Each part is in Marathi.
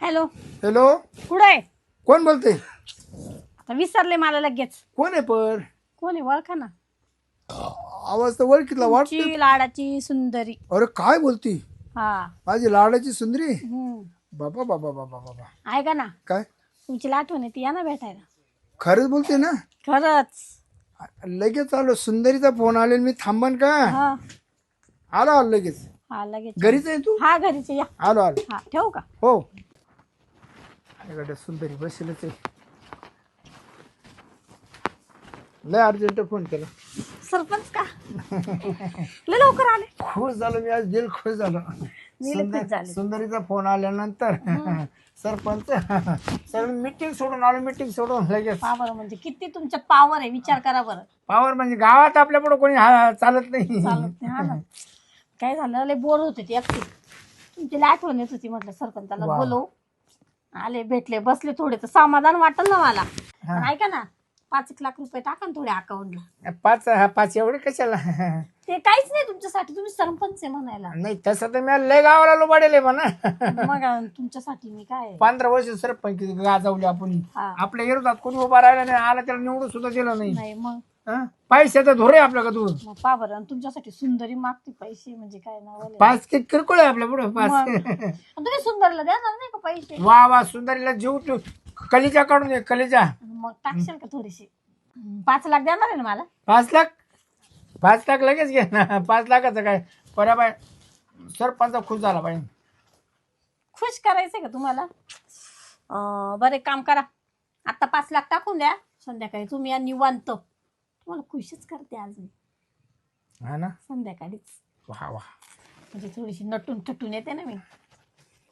हॅलो. हॅलो. कुठं आहे? कोण बोलते आता विसरले मला लगेच. कोण आहे पर कोण आहे? ओळखा ना. आवाज तर ओळखीतला वाटतो तुमची लाडाची सुंदरी. अरे काय बोलती? हा. माझी लाडाची सुंदरी? हम्म. बाबा बाबा बाबा बाबा ऐका ना. काय? तुमची आठवण येते. या ना भेटायला. खरंच बोलते ना? खरंच. लगेच आलो. सुंदरीचा फोन आले मी थांबन का? हा. आलो आलो लगेच. हा लगेच. घरीच आहे तू? हा घरीच या. आलो आलो. हा ठेवू का? हो. अलीकडे सुंदरी बसेलच आहे. लय अर्जंट फोन केला. सरपंच का? लय लवकर आले. खुश झालो मी आज दिल खुश झालो. मी लय खुश झाले. सुंदरीचा फोन आल्यानंतर सरपंच सर मीटिंग सोडून आलो मीटिंग सोडून लगेच. पा बरं म्हणजे किती तुमच्यात पावर आहे विचार करा बरं. पावर म्हणजे गावात आपल्या पुढे कोणी हा- चालत नाही. चालत नाही हा ना. काय झालं लय बोर होते ती एकटी. तुमची लय आठवण येत होती म्हटलं सरपंचाला वा. बोलव. आले भेटले बसले थोडे तर समाधान वाटल ना मला. पण ऐका ना पाच एक लाख रुपये टाका ना थोडे अकाउंटला पाच हा पाच एवढे कशाला? ते काहीच नाही तुमच्यासाठी तुम्ही सरपंच आहे म्हणायला. नाही तसं तर मी लय गावाला लोबाडेल आहे म्हणा. मग तुमच्यासाठी मी काय पंधरा वर्ष सरपंच गाजवले आपण. हा. आपल्या विरोधात कोणी उभा राहिला नाही आला त्याला निवडून सुद्धा दिलं नाही. नाही मग? हा? पैशाचा धोर आहे आपल्या का तू मग पा बरं आणि तुमच्यासाठी सुंदरी मागते पैसे म्हणजे काय नाव पाच किट किरकोळ आहे आपल्या पुढे पाच. तुम्ही सुंदरला देणार नाही का पैसे? वा वा सुंदरीला जीव तू कलिजा काढून दे कलिजा. मग टाकशाल का थोडीशी? पाच लाख देणार आहे ना मला? पाच लाख? पाच लाख लगेच घे ना पाच लाखाचं काय? बऱ्या बाय. सरपंच खुश झाला पाहिजे खुश करायचंय का तुम्हाला? अं, बरं एक काम करा. आता पाच लाख टाकून द्या. संध्याकाळी तुम्ही या निवांत. तुम्हाला खुशच करते आज मी हा ना? संध्याकाळीच. वा वा. म्हणजे थोडीशी नटून टटून येते ना मी.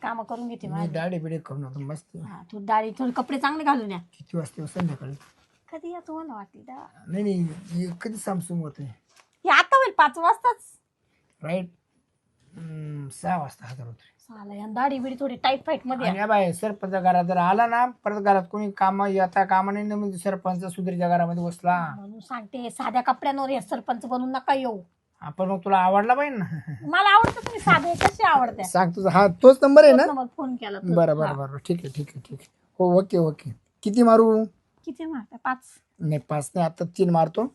कामं करून घेते मी माझी. दाढी बिडी करून आता मस्त. हा थोडी डाळी थोडे कपडे चांगले घालून या. किती वाजता संध्याकाळी? कधी या तुम्हाला वाटली दा नाही नाही हे कधी सॅमसंग होते हे आता होईल पाच वाजताच. राईट सहा वाजता हजार होते या दाढी बिडी थोडी टाईट फाईटमध्ये या बाय सरपंच घरात जर आला ना परत घरात कोणी काम येता कामा नाही ना म्हणजे सरपंच सुधीरच्या घरामध्ये बसला. म्हणून सांगते साध्या कपड्यांवर या सरपंच बनून नका येऊ. आपण मग तुला आवडला पाहिजे ना? मला आवडतं तुम्ही साधे कसे आवडते? सांग तुझा हा तोच नंबर आहे ना? फोन केला तर. बरं बरं बरं. ठीक आहे ठीक आहे ठीक आहे. हो ओके ओके. किती मारू? किती मारता? पाच. नाही पाच नाही आता तीन मारतो.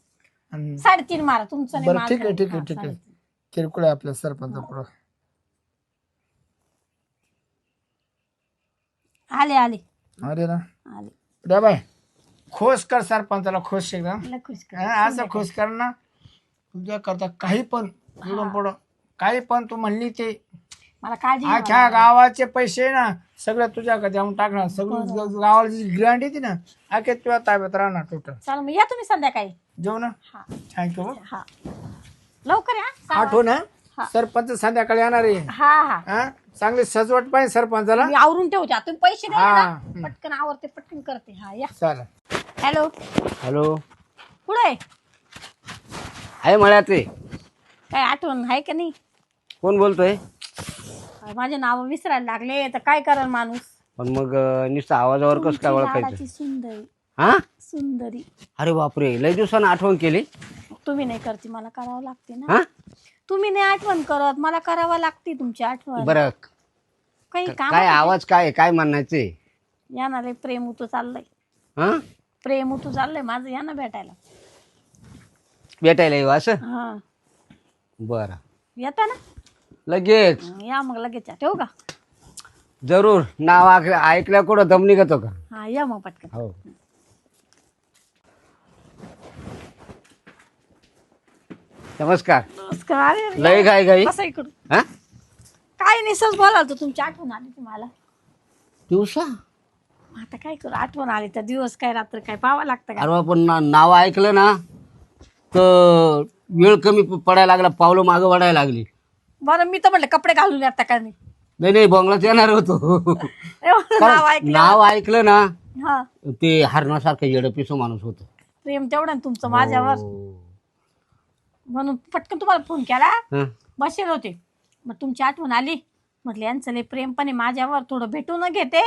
आणि साडेतीन मारा तुमचं नाही बरं ठीक आहे. ठीक आहे ठीक आहे. किरकोळ आहे आपल्या सरपंच आले आले. अरे ना? आले. रे बाय खुश कर सरपंचाला खुश एकदम. खुश कर. हा, असं खुश कर ना. तुझ्या करता काही पण पुढून पुढं. काही पण तू म्हणली ते. मला काळजी नाही अख्ख्या गावाचे पैसे ना सगळं तुझ्याकडे देऊन टाकणार सगळं ग- गावाला जी ग्रँड येते ना अख्या तुझ्या ताब्यात राहणार टोटल चला मग या तुम्ही संध्याकाळी. जेव ना हा. थँक्यू हा. लवकर या. आठवण हा. हा. सरपंच संध्याकाळी येणार आहे. हा हा. हा? चांगली सजवट पाहिजे सरपंचाला. मी आवरून ठेवते आता तुम्ही पैसे द्या हा. ना पटकन आवरते पटकन करते. हा या. चालेल. हॅलो. हॅलो. कुठे आहे? आहे मळ्यात रे काय आठवण आहे का नाही? कोण बोलतोय? अरे, माझे नाव विसरायला लागले. तर काय करेल माणूस? पण मग अं, नुसतं आवाजावर कसं काय ओळखायचं? लाडाची सुंदरी. हा? सुंदरी. अरे बापरे लय दिवसानं आठवण केली. तुम्ही नाही करते मला करावं लागते ना. हा? तुम्ही नाही आठवण करत. मला करावं लागते तुमची आठवण. बरं काही काम काय आवाज काय काय म्हणायचे? या ना रे प्रेम उतू चाललंय. हा? प्रेम उतू चाललंय माझं. या ना भेटायला. भेटायला येऊ असं? हा. बरं. येता ना? लगेच. या मग लगेच या. ठेवू का? जरूर. नाव ऐक- ऐकल्या कुठं दम निघतो का? हा या मग पटकन. हो. नमस्कार. नमस्कार. अरे, लय बसा इकडून. हा? काय नाही सहज बोलाल तर तुमची आठवण आली तुम्हाला दिवसा? आता काय करू आठवण आली तर दिवस काय रात्र काय पाहावं लागतं का? अरे पण नाव ऐकलं ना तर वेळ कमी प- पडायला लागला पावलं मागं वाढायला लागली. बरं मी तर म्हटलं कपडे घालून येता का नाही नाही नाही बंगलाच येणार होतो. एवढं नाव ऐकलं. नाव ऐकलं ना हा. ते हरणासारखं येडं पिसो माणूस होत. प्रेम तेवढं ना तुमचं माझ्यावर. म्हणून पटकन तुम्हाला फोन केला. बसेल होते. मग तुमची आठवण आली. म्हटलं यांचं लय प्रेम पण आहे. माझ्यावर थोडं भेटून घेते.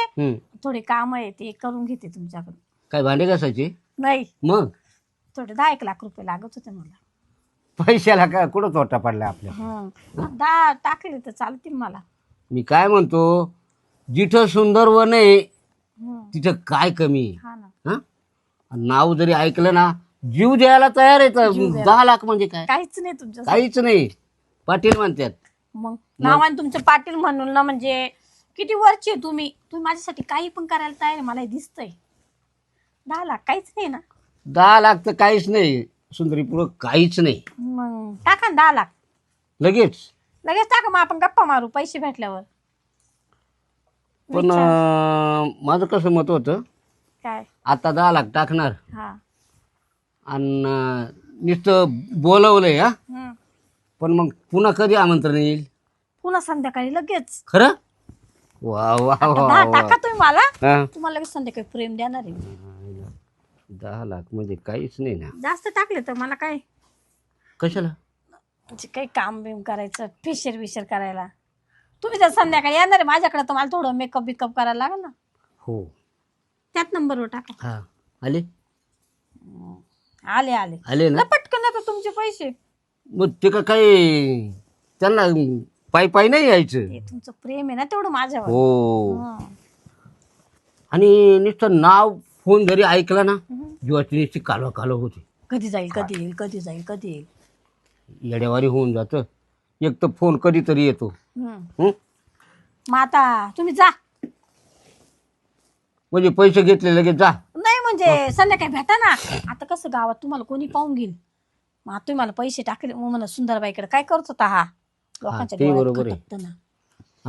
थोडे काम आहे ते करून घेते तुमच्याकडून. काय भांडे घासायचे? नाही. मग? थोडे दहा एक लाख रुपये लागत होते मला. पैशाला काय कुठं तोटा पडला आपल्या? हं. दहा टाकले तर चालतील मला. मी काय म्हणतो? जिथं सुंदर वन आहे. तिथं काय कमी आहे? हा ना. हं? नाव जरी ऐकलं ना जीव द्यायला तयार आहे तर दहा लाख म्हणजे काय? काहीच नाही तुमच्या काहीच नाही. पाटील म्हणतात. मग नावाने तुमचं पाटील म्हणून ना म्हणजे किती वरची आहे तुम्ही? तुम्ही माझ्यासाठी काही पण करायला तयार आहे मला हे दिसतंय. दहा लाख काहीच नाही ना? दहा लाख तर काहीच नाही. सुंदरी पुढं काहीच नाही. मग टाका ना दहा लाख. लगेच. लगेच टाका मग आपण गप्पा मारू पैसे भेटल्यावर. पण अं, माझं कसं मत होतं काय? आता दहा लाख टाकणार. हा. आणि नुसतं बोलवलंय हा. पण मग पुन्हा कधी आमंत्रण येईल? पुन्हा संध्याकाळी लगेच. खरं? वा वा वा दहा वा. टाका तुम्ही मला. हा? तुम्हाला लगेच संध्याकाळी प्रेम देणार आहे दहा लाख म्हणजे काहीच नाही ना. जास्त टाकले तर मला काय? कशाला? म्हणजे काही काम बिम करायचं फेशियल विशियल करायला. तुम्ही जर संध्याकाळी येणार आहे. माझ्याकडे तर मला थोडं मेकअप बिकअप करायला लागेल ना. हो. त्यात नंबरवर टाका. हा. आले? आले आले. आले ना? पटकन आता तुमचे पैसे? मग ते का काही त्यांना पायी पायी नाही यायचं? हे तुमचं प्रेम आहे ना तेवढं माझ्यावर. हो. हं. आणि नुसतं नाव फोन जरी ऐकला ना. जीवाची नुसती कालवा कालव होती. कधी जाईल कधी येईल कधी जाईल कधी येईल? येड्यावारी होऊन जातं. एक तर फोन कधीतरी येतो. हं. हं? आता तुम्ही जा. म्हणजे पैसे घेतले लगेच जा. नाही म्हणजे संध्याकाळी भेटा ना आता कसं गावात तुम्हाला कोणी पाहून घेईल? मग आता तुम्ही मला पैसे टाकले मग म्हणा सुंदरबाईकडे काय करत होता हा? लोकांच्या ते डोळ्यात बरोबर आहे. खटकतं ना.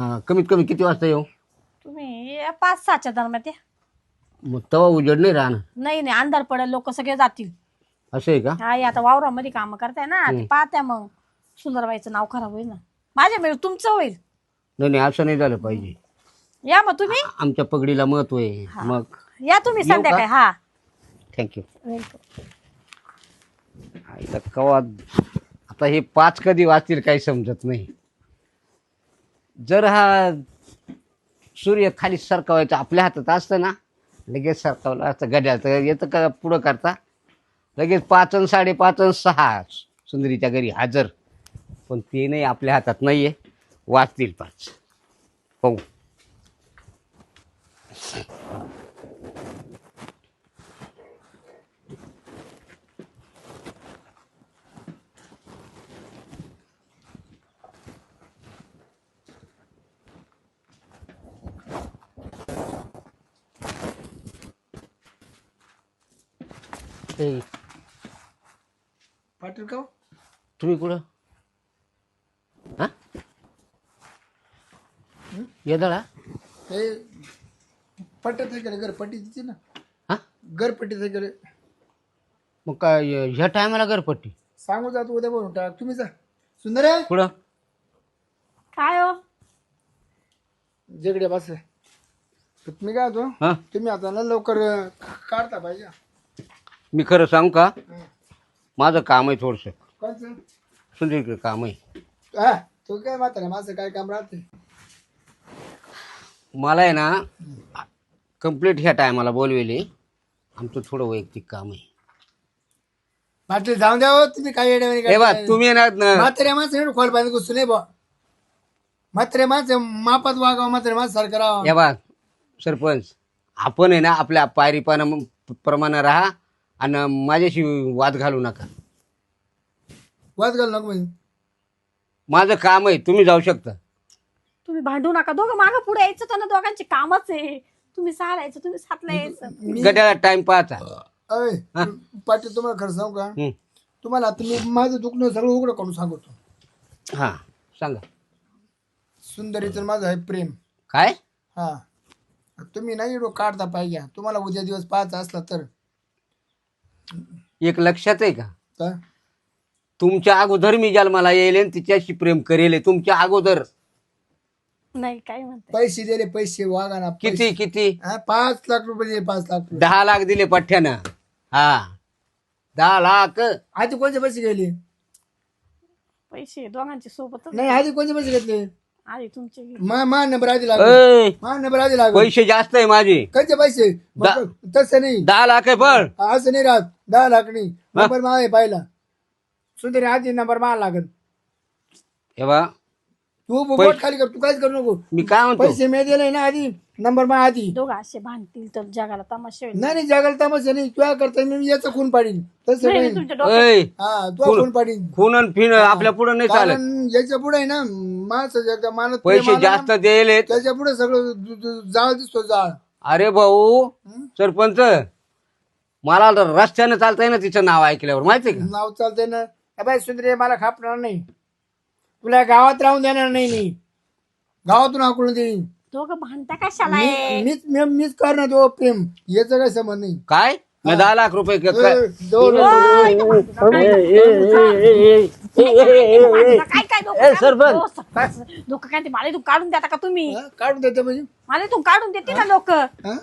हा कमीत कमी किती वाजता येऊ? तुम्ही या पाच सहाच्या दरम्यान या. मग तवा उजेड नाही राहणार. नाही नाही अंधार पडेल लोक सगळे जातील. असं आहे का? हा हे आता वावरामध्ये काम करताय ना ते पाहत्या मग. सुंदरबाईचं नाव खराब होईल ना. माझ्या मिळून तुमचं होईल. नाही नाही असं नाही झालं पाहिजे. या मग तुम्ही. आमच्या पगडीला महत्त्व आहे. मग? या तुम्ही येऊ का? संध्याकाळी हा. थँक्यू आईला कवा आता हे पाच कधी वाचतील काही समजत नाही. जर हा सूर्य खाली सरकवायचा आपल्या हातात असतं ना लगेच सरकावलं असतं गड्यात येतं का पुढं करता? लगेच पाच अन साडेपाच अन सहा सुंदरीच्या घरी हजर. पण ते नाही आपल्या हातात नाही आहे वाचतील पाच. पाहू. ते पाटील का हो? तुम्ही कुठं हा येदळा हे पट्ट्यात हे केलं घरपट्टी तिथे ना हा घरपट्टीत हे केलं मग काय ह्या टायमाला घरपट्टी सांगू जातो उद्या बोलून टाक तुम्ही जा सुंदर आहे कुठं काय हो जेकडे बस मी काय होतो हा तुम्ही आता ना लवकर अं, काढता पाहिजे मी खरं सांगू का. माझं काम आहे थोडंसं. कोणचं? सुंदरीकडे काम आहे. हा तो काय म्हातारे माझं काय काम राहते मला आहे ना कंप्लीट ह्या टायमाला बोलवेले आमचं थोडं वैयक्तिक काम आहे. पाटील जाऊन द्या हो, तुम्ही काय बा? तुम्ही ना न- म्हातारे माणसं एवढं खोल पाहिजे घुसू नाही बा म्हातारे माणसं मापात वागावं म्हातारे माणसं सारखं राहावं. हे बा सरपंच आपण आहे ना आपल्या पायरीपणा प्रमाणे राहा. आणि माझ्याशी वाद घालू नका. वाद घाल नको म्हणजे? माझं काम आहे तुम्ही जाऊ शकता. तुम्ही भांडू नका दोघं मागं पुढे यायचं तर ना दोघांचे कामच आहे. तुम्ही सहाला यायचं तुम्ही सातला यायचं. गड्याला टाइम पाहायचा अय पाटील तुम्हाला खरं सांगू का? हं. तुम्हाला आता मी माझं दुखणं सगळं उघडं करून सांगतो. हा सांगा. सुंदरीचं माझं आहे प्रेम. काय? हा. तुम्ही नाही एवढं काढता पाहिजे. तुम्हाला उद्या दिवस पाहायचा असला तर. एक लक्षात आहे का? काय? तुमच्या अगोदर मी जन्माला येईल आणि तिच्याशी प्रेम करेल. तुमच्या अगोदर. नाही काय म्हणते पैसे दिले पैसे वागा ना किती किती? हा, पाच लाख रुपये दिले पाच लाख रुपये. दहा लाख दिले पठ्ठ्यानं. हा. दहा लाख. आधी कोणते पैसे गेले पैसे दोघांचे सोबतच नाही आधी कोणते पैसे घेतले? आधी तुमचे घे. मा मा नंबर आधी लागला ऐ, मा नंबर आधी लागला पैसे जास्त आहे माझे. कधीचे पैसे? दा- मग तसं नाही. दहा लाख आहे पण. असं नाही राहत. दहा लाख नाही. नंबर मा आहे पाहिला. सुंदरी आधी नंबर मा लागत हे बा तू बोट खाली कर तू काहीच करू नको. मी काय म्हणतो? पैसे मी दिले ना आधी नंबर मग आधी. दोघं असे भांडतील तर जगाला तमाशा होईल. नाही नाही जगाला तमाशा नाही. तुझ्या करता मी याचा खून पाडीन. तसं नाही, नाही तुमच्या डोक्यात ऐ, हा तुझा खून पाडीन. खून आणि फिन आपल्या पुढे नाही चालत. कारण याच्यापुढे ना माणसं मानत पैसे जास्त द्यायले त्याच्या पुढे सगळं दु- दु- जाळ दिसतो जाळ. अरे भाऊ सरपंच मला तर रस्त्यानं चालतंय ना तिचं नाव ऐकल्यावर माहितीये का? नाव चालतंय ना. ए बाई सुंदरे मला खापणार नाही. तुला गावात राहून देणार नाही मी गावातून हाकलून देईन दोघं भांडता कशाला? मी- मीच मी- मीच करणार तो प्रेम याचं काय संबंध नाही काय मी दहा लाख रुपये क- काय- ए, काय काय डोकं ए, काय- सरपंच. हो, सरपंच. डोकं काय ते मला इथून काढून देता का तुम्ही हा, काढून देते म्हणजे मला इथून काढून देते ना लोक हा?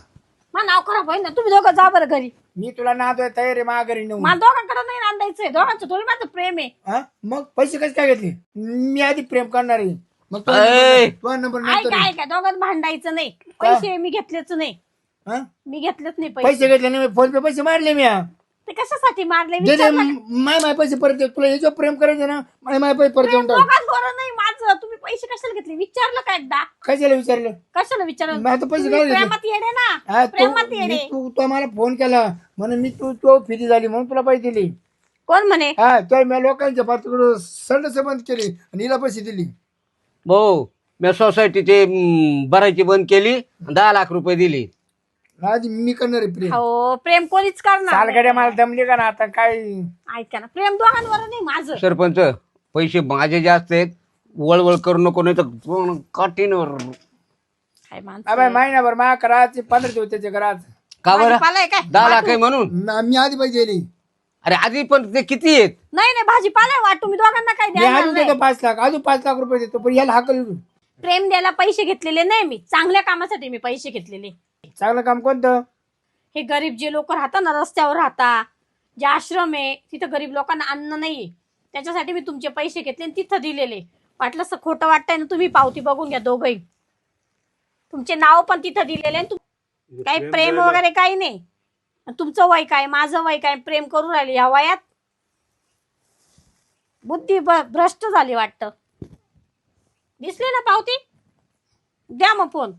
मग नाव खराब होईल ना तुम्ही दोघं जा बरं घरी मी तुला नादोय तयार आहे माघारी नेऊन. मला दोघांकडे नाही नांदायचंय दोघांचं थोडी माझं प्रेम आहे. हा? मग पैसे कसे काय घेतले? मी आधी प्रेम करणार आहे. मग तो नंबर नंतर दोघांत भांडायचं नाही. पैसे मी घेतलेच नाही. हा? मी घेतलेच नाही पैसे पैसे. घेतले नाही फोन पे पैसे मारले मी. हा. ते कशासाठी मारले? दे दे विचार ना. माय माय पैसे परत दे तुला याच्यावर प्रेम करायचं ना माय माय पैसे परत देऊन टाक. दोघांत बरं नाही माझं. तुम्ही पैसे कशाला घेतले? विचारलं का एकदा? कशाला विचारलं? कशाला विचारलं? आता पैसे तुम्ही काय घेतले? प्रेमात येडे ना. हा, तू प्रेमात येडे. मी- तू तो मला फोन केला. म्हणून मी तू तो फिरी झाली म्हणून तुला पैसे दिले. कोण म्हणे? हा तो मी लोकांच्या पातळीकडे संड संबंध केली आणि हिला पैसे दिली. भाऊ मी सोसायटीचे भरायची बंद केली दहा लाख रुपये दिली. आधी मी करणार आहे प्रेम. हो प्रेम कोणीच करणार सालगड्या मला दमली का ना आता काय? ऐका ना प्रेम दोघांवर नाही माझं. सरपंच पैसे माझे जास्त आहेत. वळवळ करू नको नाही तर कठीण काय माणसं. अबे महिनाभर मा करायचे पंधरा दिवस त्याच्या घरात. का बरं? भाजीपाला आहे काय? दहा लाख आहे म्हणून? ना- मी आधी पैसे दिले. अरे आधी पण ते किती आहेत? नाही नाही भाजीपाला आहे वाटू मी दोघांना काय मी द्यायला अजून नाही. देतो पाच लाख अजून पाच लाख रुपये देतो पण याला हाकल प्रेम द्यायला पैसे घेतलेले नाही मी. चांगल्या कामासाठी मी पैसे घेतलेले. चांगलं काम कोणतं? हे गरीब जे लोक राहतात ना रस्त्यावर राहता जे आश्रम आहे तिथं गरीब लोकांना अन्न नाहीये त्याच्यासाठी मी तुमचे पैसे घेतले आणि तिथं दिलेले. वाटलं असं खोटं वाटतंय ना तुम्ही पावती बघून घ्या दोघही. तुमचे नाव पण तिथं दिलेले आणि तुम- काही प्रेम वगैरे काही नाही. आणि तुमचं वय काय माझं वय काय प्रेम करू राहिले या वयात? बुद्धी ब- भ्रष्ट झाली वाटतं. दिसले ना पावती? द्या मग फोन.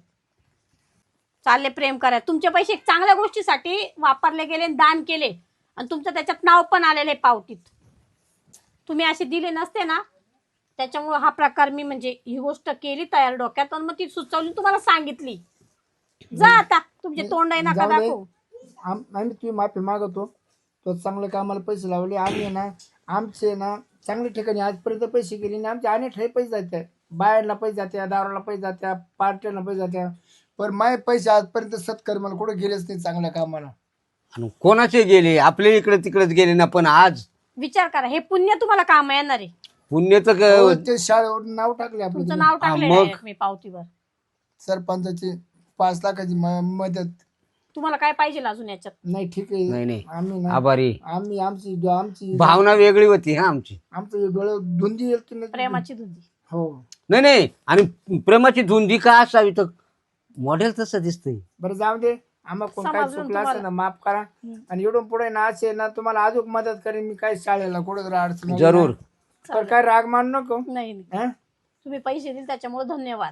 चालले प्रेम करा तुमचे पैसे चांगल्या गोष्टीसाठी वापरले गेले दान केले. आणि तुमचं त्याच्यात नाव पण आलेलं आहे पावतीत. तुम्ही असे दिले नसते ना त्याच्यामुळे हा प्रकार मी म्हणजे ही गोष्ट केली तयार डोक्यात मग ती सुचवली तुम्हाला सांगितली. जा आता तुमचे तोंड आहे नका जाऊ दे. दाखवू? आम- आम्ही तुझी माफी मागवतो तो चांगल्या कामाला पैसे लावले. आम्ही आहे ना आमचे ना चांगल्या ठिकाणी आजपर्यंत पैसे गेले ना आमचे अनेक ठिकाणी पैसे जाते. बाहेरला पैसे जात्या दारूला पैसे जात्या पार्ट्याला पैसे जात्या पण माय पैसे आजपर्यंत सत्कार मला कुठे गेलेच नाही चांगल्या कामाला आणि कोणाचे गेले? आपले इकडे तिकडेच गेले ना पण आज? विचार करा हे पुण्य तुम्हाला काम येणार आहे. पुण्यचं हो, क- ते शाळेवर नाव टाकले तुमचं तिने. नाव मग? मी पावतीवर. सरपंचाची पाच लाखाची म- मदत. तुम्हाला काय पाहिजे अजून याच्यात? नाही ठीक आहे. नाही नाही. आम्ही ना आभारी. आम्ही आमची आमची भावना वेगळी होती हा आमची. आमचं डोळे धुंदी येतो ना प्रेमाची धुंदी. हो. नाही नाही. आणि प्रेमाची धुंदी का असावी तर मॉडेल तसं दिसतंय. बरं जाऊ दे. आम्हाला कोण काय समजलं चुकलं असेल ना माफ करा. आणि एवढून पुढे ना असे ना तुम्हाला अजून मदत करेन मी काय शाळेला. कुठं जर अडचण आली जरूर. ना. तर काय राग मान नको. नाही नाही. हं? तुम्ही पैसे दिले त्याच्यामुळे धन्यवाद.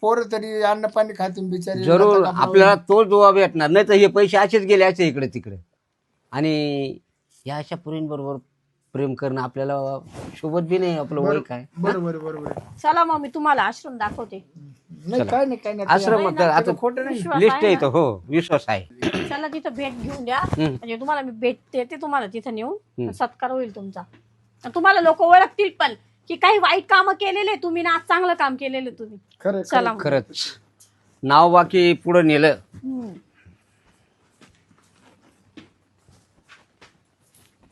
पोरं तरी अन्न पाणी खातील बिचारे. जरूर. आता का- आपल्याला तो जोवा भेटणार. नाही तर हे पैसे असेच गेले असे इकडे तिकडे. आणि या अशा पुरींबरोबर प्रेम करणं आपल्याला शोभत बी नाही आपलं वय काय. बरं बरं बरं. बरं चला मग मी तुम्हाला आश्रम दाखवते. नाही काय नाही काय नाही आश्रम आता खोटं नाही. विश्वास लिस्ट आहे आहे ना? इथं हो विश्वास आहे. चला तिथं भेट घेऊन द्या. हम्म. म्हणजे तुम्हाला मी भेट देते तुम्हाला तिथं नेऊन. हम्म. सत्कार होईल तुमचा. आणि तुम्हाला लोक ओळखतील पण की काही वाईट कामं केलेले तुम्ही ना आज चांगलं काम केलेलं तुम्ही. खरं चला. मग. खरंच. नाव बाकी पुढं नेलं.